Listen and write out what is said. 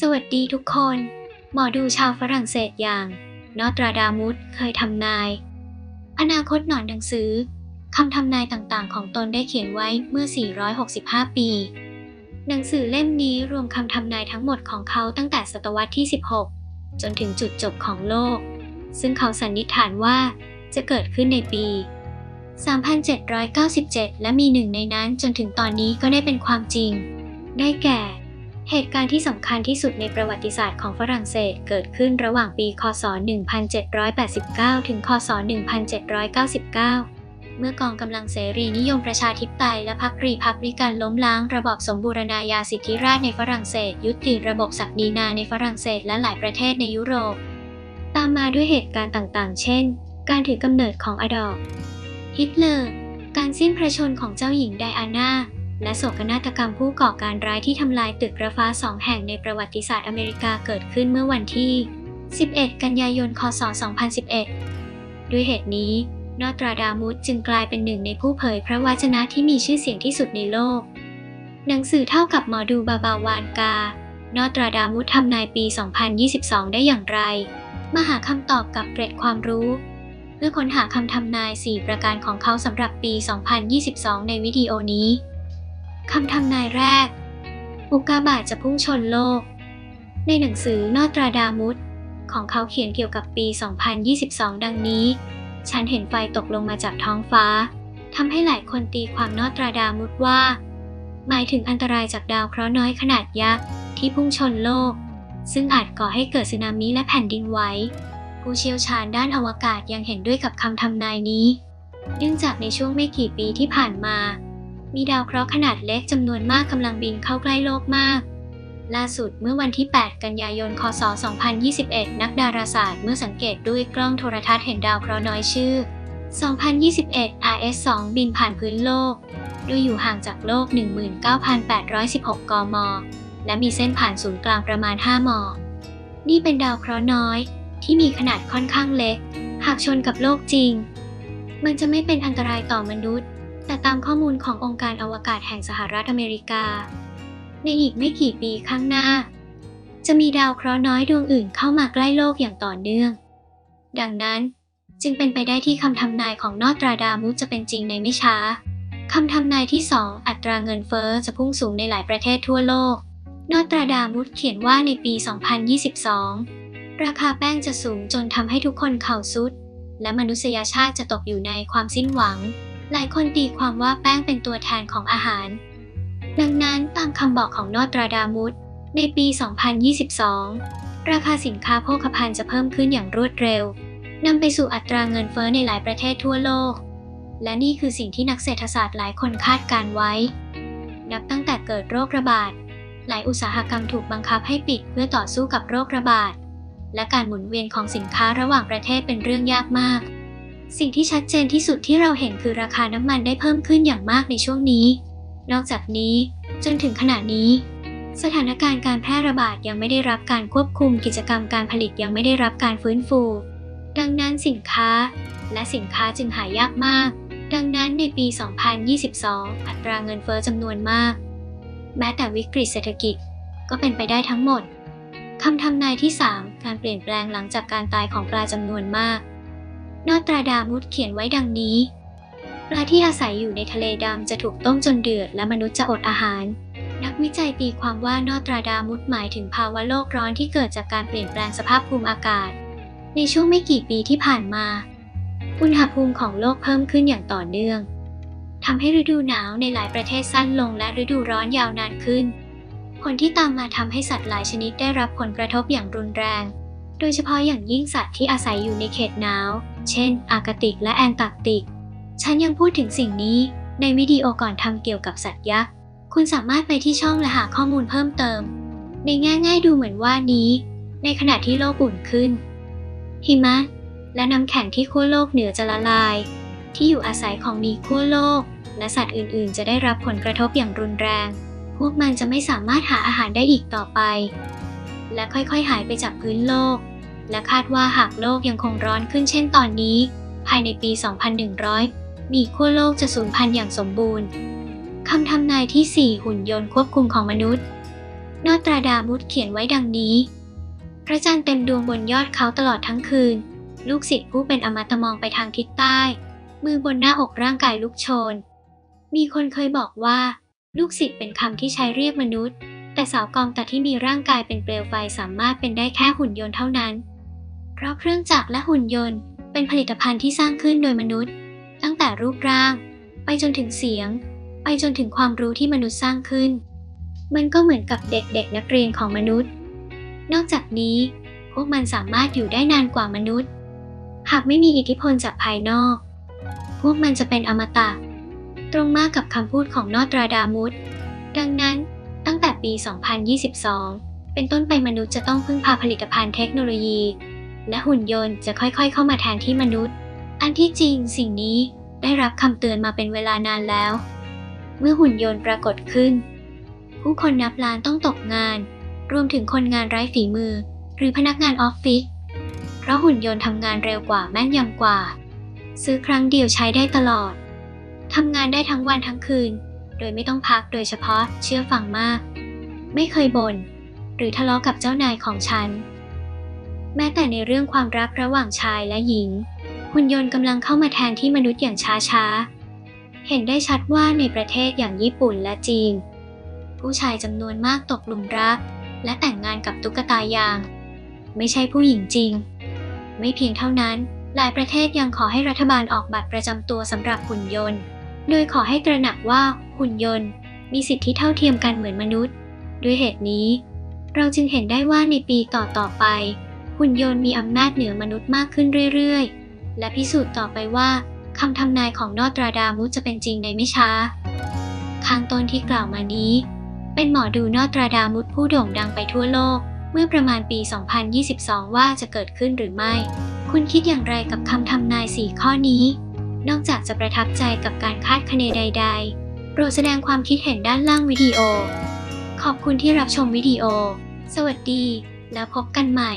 สวัสดีทุกคน หมอดูชาวฝรั่งเศสอย่างนอตราดามุสเคยทำนาย อนาคตหนอนหนังสือคำทำนายต่างๆ ของตนได้เขียนไว้เมื่อ 465 ปี หนังสือเล่มนี้รวมคำทำนายทั้งหมดของเขาตั้งแต่ศตวรรษที่ 16 จนถึงจุดจบของโลก ซึ่งเขาสันนิษฐานว่าจะเกิดขึ้นในปี 3797 และมีหนึ่งในนั้นจนถึงตอนนี้ก็ได้เป็นความจริง ได้แก่ เหตุการณ์ที่สำคัญที่สุดในประวัติศาสตร์ของฝรั่งเศสเกิดขึ้นระหว่างปี คศ 1789 ถึง คศ 1799 เมื่อกองกำลังเสรีนิยมประชาธิปไตยและพรรครีพับลิกันล้มล้างระบอบสมบูรณาญาสิทธิราชในฝรั่งเศส ยุติระบบศักดินาในฝรั่งเศสและหลายประเทศในยุโรป ตามมาด้วยเหตุการณ์ต่างๆ เช่น การถือกำเนิดของอดอล์ฟฮิตเลอร์ การสิ้นพระชนม์ของเจ้าหญิงไดอาน่า และโศกนาฏกรรมผู้ก่อการร้ายที่ทำลายตึกระฟ้าสองแห่งในประวัติศาสตร์อเมริกาเกิดขึ้นเมื่อวันที่ 11 กันยายน คศ 2011 ด้วยเหตุนี้ นอตราดามุสจึงกลายเป็นหนึ่งในผู้เผยพระวจนะที่มีชื่อเสียงที่สุดในโลก หนังสือเท่ากับหมอดูบาบาวานกา นอตราดามุสทำนายปี 2022 ได้อย่างไร มาหาคำตอบกับเกร็ดความรู้ เพื่อค้นหาคำทำนาย 4 ประการของเขาสำหรับปี 2022 ในวิดีโอนี้ คำทำนายแรก อุกาบาตจะพุ่งชนโลก ในหนังสือนอตราดามุสของเขาเขียนเกี่ยวกับปี 2022 ดังนี้ ฉันเห็นไฟตกลงมาจากท้องฟ้า ทำให้หลายคนตีความนอตราดามุสว่า หมายถึงอันตรายจากดาวเคราะห์น้อยขนาดยักษ์ที่พุ่งชนโลก ซึ่งอาจก่อให้เกิดสึนามิและแผ่นดินไหว ผู้เชี่ยวชาญด้านอวกาศยังเห็นด้วยกับคำทำนายนี้ เนื่องจากในช่วงไม่กี่ปีที่ผ่านมา มีดาวเคราะห์ขนาดเล็กจำนวนมากกำลังบินเข้าใกล้โลกมาก ล่าสุดเมื่อวันที่ 8 กันยายน คศ 2021 นักดาราศาสตร์เมื่อสังเกตด้วยกล้องโทรทัศน์เห็นดาวเคราะห์น้อยชื่อ 2021 RS2 บินผ่านพื้นโลก โดยอยู่ห่างจากโลก 19,816 กม และมีเส้นผ่านศูนย์กลางประมาณ 5 ม นี่เป็นดาวเคราะห์น้อย ที่มีขนาดค่อนข้างเล็ก หากชนกับโลกจริง มันจะไม่เป็นอันตรายต่อมนุษย์ แต่ตามข้อมูลขององค์การอวกาศแห่งสหรัฐอเมริกา ในอีกไม่กี่ปีข้างหน้า จะมีดาวเคราะห์น้อยดวงอื่นเข้ามาใกล้โลกอย่างต่อเนื่อง ดังนั้นจึงเป็นไปได้ที่คำทำนายของนอตราดามุสจะเป็นจริงในไม่ช้าคำทำนายที่ 2 อัตราเงินเฟ้อจะพุ่งสูงในหลายประเทศทั่วโลก นอตราดามุสเขียนว่าในปี 2022 ราคาแป้งจะสูงจนทำให้ทุกคนเข่าสุด และมนุษยชาติจะตกอยู่ในความสิ้นหวัง หลายคนตีความว่าแป้งเป็นตัวแทนของอาหาร ดังนั้นตามคำบอกของนอตราดามุสในปี 2022 ราคาสินค้าโภคภัณฑ์จะเพิ่มขึ้นอย่างรวดเร็วนำไปสู่อัตราเงินเฟ้อในหลายประเทศทั่วโลก และนี่คือสิ่งที่นักเศรษฐศาสตร์หลายคนคาดการไว้ นับตั้งแต่เกิดโรคระบาด หลายอุตสาหกรรมถูกบังคับให้ปิดเพื่อต่อสู้กับโรคระบาด และการหมุนเวียนของสินค้าระหว่างประเทศเป็นเรื่องยากมาก สิ่งที่ชัดเจนที่สุดที่เราเห็นคือราคาน้ำมันได้เพิ่มขึ้นอย่างมากในช่วงนี้ นอกจากนี้ จนถึงขณะนี้ สถานการณ์การแพร่ระบาดยังไม่ได้รับการควบคุมกิจกรรมการผลิตยังไม่ได้รับการฟื้นฟู ดังนั้นสินค้า และสินค้าจึงหายากมาก ดังนั้นในปี 2022 อัตราเงินเฟ้อจำนวนมาก แม้แต่วิกฤตเศรษฐกิจก็เป็นไปได้ทั้งหมดคำทำนายที่ 3 การเปลี่ยนแปลงหลังจากการตายของปลาจำนวนมาก นอตราดามุสเขียนไว้ดังนี้ ปลาที่อาศัยอยู่ในทะเลดำจะถูกต้มจนเดือดและมนุษย์จะอดอาหาร นักวิจัยตีความว่านอตราดามุสหมายถึงภาวะโลกร้อนที่เกิดจากการเปลี่ยนแปลงสภาพภูมิอากาศ ในช่วงไม่กี่ปีที่ผ่านมา อุณหภูมิของโลกเพิ่มขึ้นอย่างต่อเนื่องทำให้ฤดูหนาวในหลายประเทศสั้นลงและฤดูร้อนยาวนานขึ้น ผลที่ตามมาทำให้สัตว์หลายชนิดได้รับผลกระทบอย่างรุนแรง โดยเฉพาะอย่างยิ่งสัตว์ที่อาศัยอยู่ในเขตหนาว เช่น อาร์กติกและแอนตาร์กติก ฉันยังพูดถึงสิ่งนี้ในวิดีโอก่อนทำเกี่ยวกับสัตว์ยักษ์ คุณสามารถไปที่ช่องและหาข้อมูลเพิ่มเติม ในแง่ง่ายดูเหมือนว่านี้ ในขณะที่โลกอุ่นขึ้น หิมะ และน้ำแข็งที่ขั้วโลกเหนือจะละลาย ที่อยู่อาศัยของมีขั้วโลก และสัตว์อื่นๆ จะได้รับผลกระทบอย่างรุนแรง พวกมันจะไม่สามารถหาอาหารได้อีกต่อไป และค่อยๆหายไปจากพื้นโลก และคาดว่าหากโลกยังคงร้อนขึ้นเช่นตอนนี้ ภายในปี 2100 มีขั้วโลกจะสูญพันธุ์อย่างสมบูรณ์คำทำนายที่ 4 หุ่นยนต์ควบคุมของมนุษย์ นอตราดามุสเขียนไว้ดังนี้ พระจันทร์เต็มดวงบนยอดเขาตลอดทั้งคืน ลูกศิษย์ผู้เป็นอมตะมองไปทางทิศใต้ มือบนหน้าอกร่างกายลุกโชน มีคนเคยบอกว่า ลูกศิษย์เป็นคำที่ใช้เรียกมนุษย์ แต่สาวกองแต่ที่มีร่างกายเป็นเปลวไฟสามารถเป็นได้แค่หุ่นยนต์เท่านั้น เพราะเครื่องจักรและหุ่นยนต์ เป็นผลิตภัณฑ์ที่สร้างขึ้นโดยมนุษย์ ตั้งแต่รูปร่าง ไปจนถึงเสียง ไปจนถึงความรู้ที่มนุษย์สร้างขึ้น มันก็เหมือนกับเด็กๆนักเรียนของมนุษย์ นอกจากนี้ พวกมันสามารถอยู่ได้นานกว่ามนุษย์ หากไม่มีอิทธิพลจากภายนอก พวกมันจะเป็นอมตะ ตรงมากกับคำพูดของนอตราดามุสดังนั้น ตั้งแต่ปี 2022 เป็นต้นไปมนุษย์จะต้องพึ่งพาผลิตภัณฑ์เทคโนโลยี และหุ่นยนต์จะค่อยๆ เข้ามาแทนที่มนุษย์ อันที่จริงสิ่งนี้ได้รับคำเตือนมาเป็นเวลานานแล้ว เมื่อหุ่นยนต์ปรากฏขึ้น ผู้คนนับล้านต้องตกงาน รวมถึงคนงานไร้ฝีมือ หรือพนักงานออฟฟิศเพราะหุ่นยนต์ทำงานเร็วกว่าแม่นยำกว่า ซื้อครั้งเดียวใช้ได้ตลอดทำงานได้ทั้งวันทั้งคืน โดยไม่ต้องพักโดยเฉพาะเชื่อฟังมาก ไม่เคยบน่นหรือทะเลาะกับเจ้านายของฉัน แม้แต่ในเรื่องความรักระหว่างชายและหญิง หุ่นยนต์กำลังเข้ามาแทนที่มนุษย์อย่างช้าๆ เห็นได้ชัดว่าในประเทศอย่างญี่ปุ่นและจีน ผู้ชายจำนวนมากตกหลุมรัก และแต่งงานกับตุ๊กตายาง ไม่ใช่ผู้หญิงจริง ไม่เพียงเท่านั้นหลายประเทศยังขอให้รัฐบาลออกบัตรประจำตัวสำหรับหุ่นยนต์ โดยขอให้ตระหนักว่าหุ่นยนต์ มีสิทธิเท่าเทียมกันเหมือนมนุษย์ ด้วยเหตุนี้ เราจึงเห็นได้ว่าในปีต่อๆไป หุ่นยนต์มีอำนาจเหนือมนุษย์มากขึ้นเรื่อยๆ และพิสูจน์ต่อไปว่าคำทำนายของนอตราดามุสจะเป็นจริงในไม่ช้าข้างต้นที่กล่าวมานี้ เป็นหมอดูนอตราดามุสผู้โด่งดังไปทั่วโลก เมื่อประมาณปี 2022 ว่าจะเกิดขึ้นหรือไม่ คุณคิดอย่างไรกับคำทำนาย 4 ข้อนี้ นอกจากจะประทับใจกับการคาดคะเนใด ๆ โปรดแสดงความคิดเห็นด้านล่างวิดีโอ ขอบคุณที่รับชมวิดีโอ สวัสดี แล้วพบกันใหม่